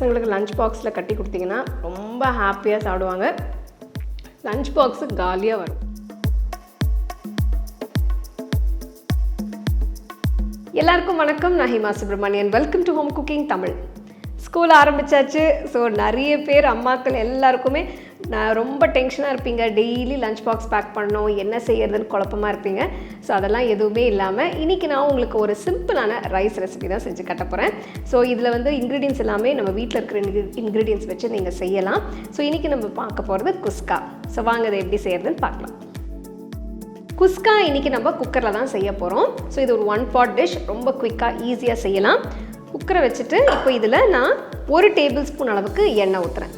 பசங்களுக்கு லஞ்ச் பாக்ஸில் கட்டி கொடுத்தீங்கன்னா ரொம்ப ஹாப்பியாக சாப்பிடுவாங்க. லஞ்ச் பாக்ஸு காலியாக வரும். எல்லாருக்கும் வணக்கம். நான் Hima Subramanian welcome to home cooking Tamil. School ஆரம்பிச்சாச்சு. ஸோ நிறைய பேர் அம்மாக்கள் எல்லாருக்குமே நான் ரொம்ப டென்ஷனாக இருப்பீங்க. டெய்லி லஞ்ச் பாக்ஸ் பேக் பண்ணணும். என்ன செய்யறதுன்னு குழப்பமாக இருப்பீங்க. ஸோ அதெல்லாம் எதுவுமே இல்லாமல் இன்றைக்கி நான் உங்களுக்கு ஒரு சிம்பிளான ரைஸ் ரெசிபி தான் செஞ்சு கட்ட போகிறேன் ஸோ இதில் வந்து இன்க்ரீடியன்ஸ் எல்லாமே நம்ம வீட்டில் இருக்கிற இன்க்ரீடியன்ஸ் வச்சு நீங்கள் செய்யலாம். ஸோ இன்றைக்கி நம்ம பார்க்க போகிறது குஸ்கா. ஸோ வாங்க அதை எப்படி செய்யறதுன்னு பார்க்கலாம். குஸ்கா இன்றைக்கி நம்ம குக்கரில் தான் செய்ய போகிறோம் ஸோ இது ஒரு ஒன் பாட் டிஷ் ரொம்ப குயிக்காக ஈஸியாக செய்யலாம். குக்கரை வச்சுட்டு இப்போ இதில் நான் ஒரு டேபிள் ஸ்பூன் அளவுக்கு எண்ணெய் ஊற்றுறேன்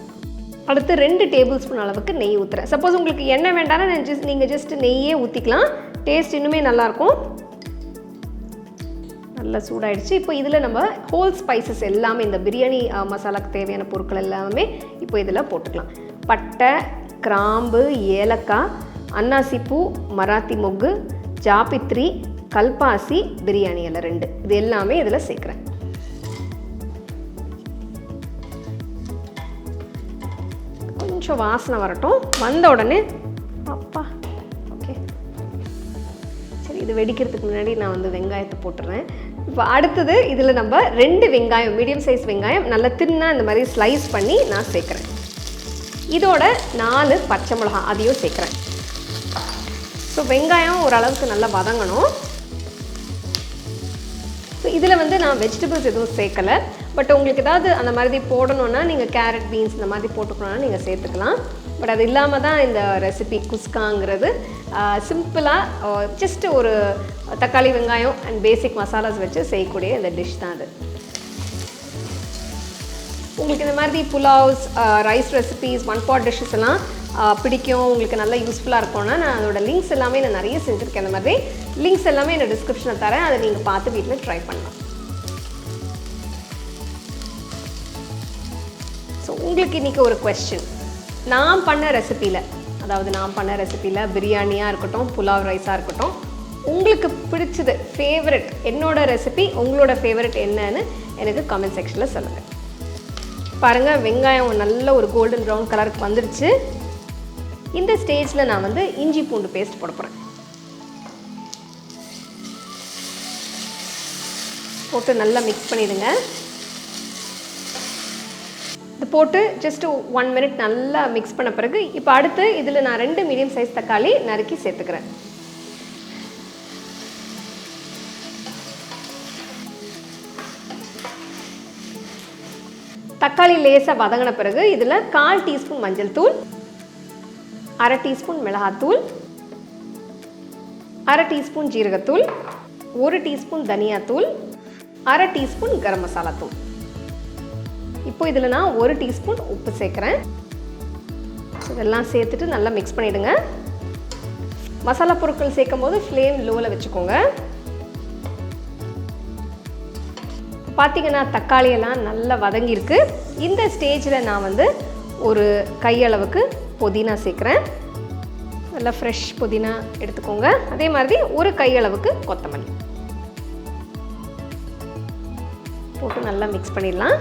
அடுத்து ரெண்டு டேபிள் ஸ்பூன் அளவுக்கு நெய் ஊற்றுறேன் சப்போஸ் உங்களுக்கு எண்ணெய் வேண்டாம்னா நான் ஜஸ்ட் நீங்கள் ஜஸ்ட் நெய்யே ஊற்றிக்கலாம் டேஸ்ட் இன்னுமே நல்லாயிருக்கும். நல்லா சூடாயிடுச்சு. இப்போ இதில் நம்ம ஹோல் ஸ்பைசஸ் எல்லாமே இந்த பிரியாணி மசாலாக்கு தேவையான பொருட்கள் எல்லாமே இப்போ இதில் போட்டுக்கலாம். பட்டை கிராம்பு ஏலக்காய் அன்னாசிப்பூ மராத்தி மொக்கு ஜாபித்ரி கல்பாசி பிரியாணி எல்லாம் ரெண்டு. இது எல்லாமே இதில் சேர்க்குறேன். கொஞ்சம் வாசனை வரட்டும். வந்த உடனே அப்பா ஓகே சரி இது வெடிக்கிறதுக்கு முன்னாடி நான் வந்து வெங்காயத்தை போட்டுறேன். இப்போ அடுத்தது இதில் நம்ம ரெண்டு வெங்காயம் மீடியம் சைஸ் வெங்காயம் நல்லா தின்னாக இந்த மாதிரி ஸ்லைஸ் பண்ணி நான் சேர்க்குறேன். இதோட நாலு பச்சை மிளகா அதையும் சேர்க்குறேன். ஸோ வெங்காயம் ஓரளவுக்கு நல்லா வதங்கணும். ஸோ இதில் வந்து நான் வெஜிடபிள்ஸ் எதுவும் சேர்க்கலை. பட் உங்களுக்கு ஏதாவது அந்த மாதிரி போடணுன்னா நீங்கள் கேரட் பீன்ஸ் இந்த மாதிரி போட்டுக்கணும்னா நீங்கள் சேர்த்துக்கலாம். பட் அது இல்லாமல் தான் இந்த ரெசிபி குஸ்காங்கிறது. சிம்பிளாக ஜஸ்ட் ஒரு தக்காளி வெங்காயம் அண்ட் பேசிக் மசாலாஸ் வச்சு செய்யக்கூடிய இந்த டிஷ் தான் அது. உங்களுக்கு இந்த மாதிரி pulaos rice recipes one pot dishes எல்லாம் பிடிக்கும் உங்களுக்கு நல்லா யூஸ்ஃபுல்லாக இருக்கும்னா நான் அதோட லிங்க்ஸ் எல்லாமே நான் நிறைய செஞ்சுருக்கேன். அந்த மாதிரி லிங்க்ஸ் எல்லாமே நான் டிஸ்கிரிப்ஷனில் தரேன். அதை நீங்கள் பார்த்து வீட்டில் ட்ரை பண்ணலாம். உங்களுக்கு இன்றைக்கி ஒரு கொஸ்டின் நான் பண்ண ரெசிப்பியில் அதாவது நான் பண்ண ரெசிப்பியில் பிரியாணியாக இருக்கட்டும் புலாவ் ரைஸாக இருக்கட்டும் உங்களுக்கு பிடிச்சது ஃபேவரட் என்னோட ரெசிபி உங்களோட ஃபேவரட் என்னன்னு எனக்கு கமெண்ட் செக்ஷனில் சொல்லுங்கள் பாருங்கள் வெங்காயம் நல்ல ஒரு கோல்டன் ப்ரௌன் கலருக்கு வந்துடுச்சு இந்த ஸ்டேஜில் நான் வந்து இஞ்சி பூண்டு பேஸ்ட் போட போகிறேன் போட்டு நல்லா மிக்ஸ் பண்ணிடுங்க. இது போட்டு ஜஸ்ட் ஒன் மினிட் நல்லா மிக்ஸ் பண்ண பிறகு இப்போ அடுத்து இதில் நான் ரெண்டு மீடியம் சைஸ் தக்காளி நறுக்கி சேர்த்துக்கிறேன். தக்காளி லேசாக வதங்கின பிறகு இதில் கால் டீஸ்பூன் மஞ்சள் தூள் அரை டீஸ்பூன் மிளகாத்தூள் அரை டீஸ்பூன் ஜீரகத்தூள் ஒரு டீஸ்பூன் தனியாத்தூள் அரை டீஸ்பூன் கரம் மசாலா தூள். இப்போ இதில் நான் ஒரு டீஸ்பூன் உப்பு சேர்க்குறேன். இதெல்லாம் சேர்த்துட்டு நல்லா மிக்ஸ் பண்ணிவிடுங்க மசாலா பொருட்கள் சேர்க்கும் போது ஃப்ளேம் லோவில் வச்சுக்கோங்க பார்த்தீங்கன்னா தக்காளியெல்லாம் நல்லா வதங்கியிருக்கு. இந்த ஸ்டேஜில் நான் வந்து ஒரு கையளவுக்கு புதினா சேர்க்குறேன். நல்லா ஃப்ரெஷ் புதினா எடுத்துக்கோங்க. அதே மாதிரி ஒரு கையளவுக்கு கொத்தமல்லி. போட்டு நல்லா மிக்ஸ் பண்ணிடலாம்.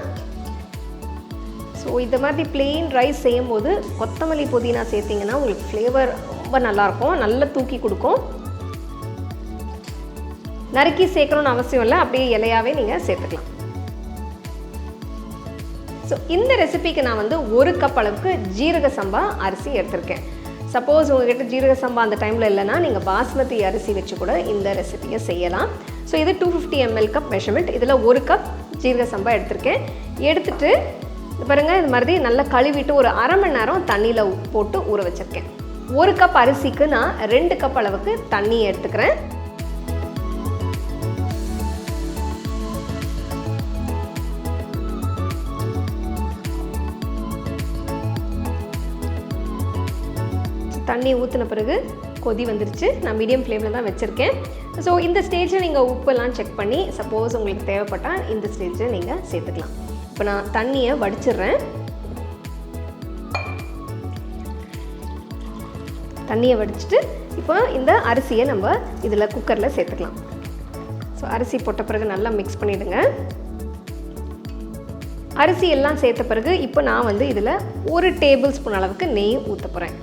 ஸோ இந்த மாதிரி ப்ளெயின் ரைஸ் செய்யும்போது கொத்தமல்லி புதினா சேர்த்திங்கன்னா உங்களுக்கு ஃப்ளேவர் ரொம்ப நல்லாயிருக்கும். நல்லா தூக்கி கொடுக்கும். நறுக்கி சேர்க்கணும்னு அவசியம் இல்லை. அப்படியே இலையாவே நீங்கள் சேர்த்துக்கலாம். ஸோ இந்த ரெசிபிக்கு நான் வந்து ஒரு கப் அளவுக்கு ஜீரக சம்பா அரிசி எடுத்திருக்கேன். சப்போஸ் உங்ககிட்ட ஜீரக சம்பா அந்த டைமில் இல்லைன்னா நீங்கள் பாஸ்மதி அரிசி வச்சு கூட இந்த ரெசிபியை செய்யலாம். ஸோ இது two fifty ml cup measurement இதில் ஒரு கப் ஜீரக சம்பா எடுத்திருக்கேன். எடுத்துகிட்டு பாருங்கள் இது மாதிரி நல்லா கழுவிட்டு ஒரு அரை மணி நேரம் தண்ணியில் போட்டு ஊற வச்சுருக்கேன். ஒரு கப் அரிசிக்கு நான் ரெண்டு கப் அளவுக்கு தண்ணி எடுத்துக்கிறேன். தண்ணி ஊற்றின பிறகு கொதி வந்துருச்சு. நான் மீடியம் ஃப்ளேமில் தான் வச்சுருக்கேன். ஸோ இந்த ஸ்டேஜில் நீங்கள் உப்பெல்லாம் செக் பண்ணி சப்போஸ் உங்களுக்கு தேவைப்பட்டால் இந்த ஸ்டேஜில் நீங்கள் சேர்த்துக்கலாம். இப்போ நான் தண்ணியை வடிச்சிடுறேன். தண்ணியை வடிச்சிட்டு இப்போ இந்த அரிசியை நம்ம இதில் குக்கரில் சேர்த்துக்கலாம். ஸோ அரிசி போட்ட பிறகு நல்லா மிக்ஸ் பண்ணிவிடுங்க அரிசி எல்லாம் சேர்த்த பிறகு இப்போ நான் வந்து இதில் ஒரு டேபிள் ஸ்பூன் அளவுக்கு நெய் ஊற்ற போகிறேன்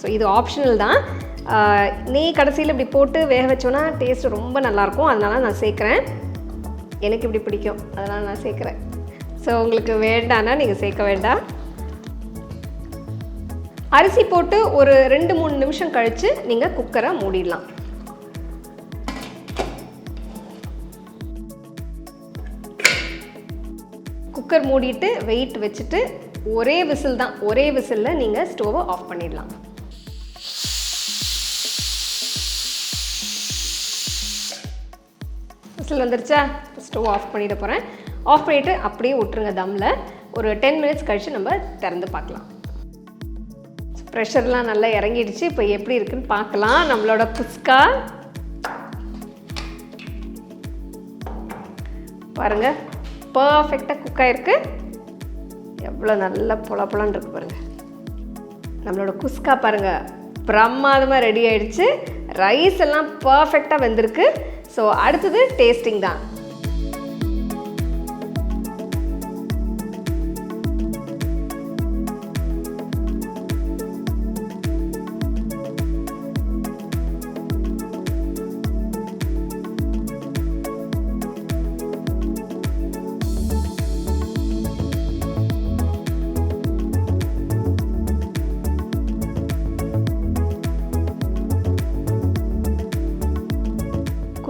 ஸோ இது ஆப்ஷனல் தான். நெய் கடைசியில் இப்படி போட்டு வேக வச்சோன்னா டேஸ்ட் ரொம்ப நல்லாயிருக்கும் அதனால நான் சேர்க்குறேன். எனக்கு இப்படி பிடிக்கும். அதனால் நான் சேர்க்குறேன். ஸோ உங்களுக்கு வேண்டான்னா நீங்கள் சேர்க்க வேண்டாம். அரிசி போட்டு ஒரு ரெண்டு மூணு நிமிஷம் கழித்து நீங்கள் குக்கரை மூடிடலாம். குக்கர் மூடிட்டு வெயிட் வச்சுட்டு ஒரே விசில் தான். ஒரே விசிலில் நீங்கள் ஸ்டோவை ஆஃப் பண்ணிடலாம். விசில் வந்துருச்சா? ஸ்டவ் ஆஃப் பண்ணிட போகிறேன் ஆஃப் பண்ணிவிட்டு அப்படியே விட்டுருங்க தம்மில் ஒரு டென் மினிட்ஸ் கழித்து நம்ம திறந்து பார்க்கலாம். ப்ரெஷர்லாம் நல்லா இறங்கிடுச்சு. இப்போ எப்படி இருக்குன்னு பார்க்கலாம். நம்மளோட குஸ்கா பாருங்க. பர்ஃபெக்டாக குக் ஆகிருக்கு எவ்வளோ நல்லா பொல பொலன்னு இருக்கு பாருங்க. நம்மளோட குஸ்கா பாருங்க. பிரமாதமாக ரெடி ஆயிடுச்சு. ரைஸ் எல்லாம் பர்ஃபெக்டாக வெந்திருக்கு. ஸோ அடுத்தது டேஸ்டிங் தான்.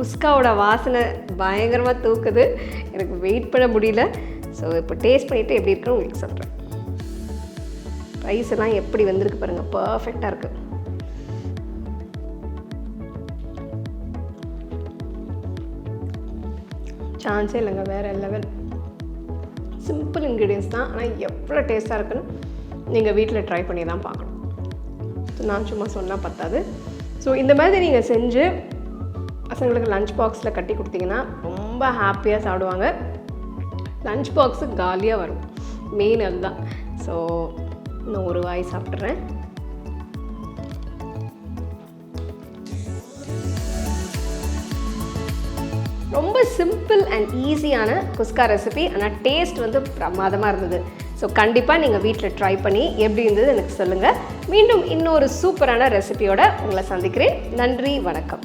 குஸ்காவோட வாசனை பயங்கரமாக தூக்குது. எனக்கு வெயிட் பண்ண முடியல. ஸோ இப்போ டேஸ்ட் பண்ணிவிட்டு எப்படி இருக்குன்னு உங்களுக்கு சொல்கிறேன் ரைஸ் எல்லாம் எப்படி வந்திருக்கு பாருங்கள் பர்ஃபெக்டாக இருக்குது சான்ஸே இல்லைங்க வேறு லெவல் சிம்பிள் இன்க்ரீடியன்ஸ் தான். ஆனால் எவ்வளோ டேஸ்ட்டாக இருக்குன்னு நீங்கள் வீட்டில் ட்ரை பண்ணி தான் பார்க்கணும் நான் சும்மா சொன்னால் பத்தாது. ஸோ இந்த மாதிரி நீங்கள் செஞ்சு பசங்களுக்கு லஞ்ச் பாக்ஸில் கட்டி கொடுத்தீங்கன்னா ரொம்ப ஹாப்பியாக சாப்பிடுவாங்க. லஞ்ச் பாக்ஸு காலியாக வரும். மெயின் அதுதான். ஸோ இன்னும் ஒரு வாய் சாப்பிட்றேன் ரொம்ப சிம்பிள் அண்ட் ஈஸியான குஸ்கா ரெசிபி ஆனால் டேஸ்ட் வந்து பிரமாதமாக இருந்தது. ஸோ கண்டிப்பாக நீங்கள் வீட்டில் ட்ரை பண்ணி எப்படி இருந்தது எனக்கு சொல்லுங்கள் மீண்டும் இன்னொரு சூப்பரான ரெசிபியோட உங்களை சந்திக்கிறேன். நன்றி வணக்கம்.